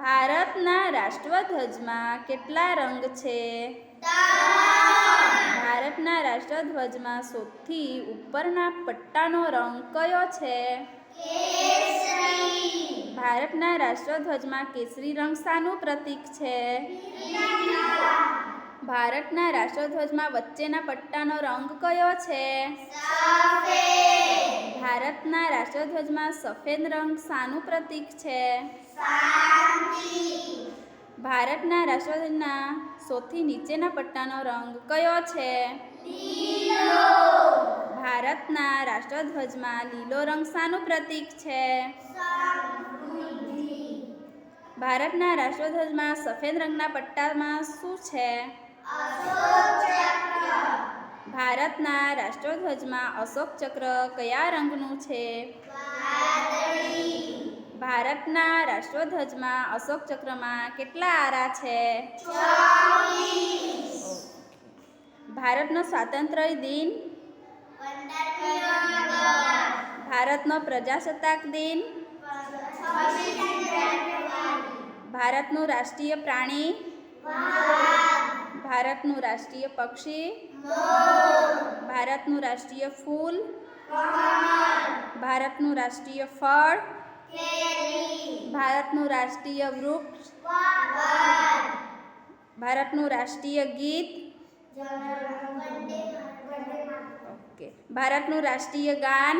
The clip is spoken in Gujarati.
ભારતના રાષ્ટ્રધ્વજમાં કેટલા રંગ છે? ભારતના રાષ્ટ્રધ્વજમાં સૌથી ઉપરના પટ્ટાનો રંગ કયો છે? ભારતના રાષ્ટ્રધ્વજમાં કેસરી રંગ શાનું પ્રતીક છે? ભારતના રાષ્ટ્રધ્વજમાં વચ્ચેના પટ્ટાનો રંગ કયો છે? ભારતના રાષ્ટ્રધ્વજમાં સફેદ રંગ શાનું પ્રતીક છે? ભારતના રાષ્ટ્રધ્વજના સૌથી નીચેના પટ્ટાનો રંગ કયો છે? ભારતના રાષ્ટ્રધ્વજમાં લીલો રંગ શાનું પ્રતીક છે. ભારતના રાષ્ટ્રધ્વજમાં સફેદ રંગના પટ્ટામાં શું છે? ભારતના રાષ્ટ્રધ્વજમાં અશોક ચક્ર કયા રંગનું છે? ભારતના રાષ્ટ્રધ્વજમાં અશોક ચક્રમાં કેટલા આરા છે? ભારતનો સ્વાતંત્ર્ય દિન? ભારતનો પ્રજાસત્તાક દિન? ભારતનું રાષ્ટ્રીય પ્રાણી? ભારતનું રાષ્ટ્રીય પક્ષી? ભારતનું રાષ્ટ્રીય ફૂલ? ભારતનું રાષ્ટ્રીય ફળ? ભારતનું રાષ્ટ્રીય વૃક્ષ? ભારતનું રાષ્ટ્રીય ગીત? ઓકે. ભારતનું રાષ્ટ્રીય ગાન?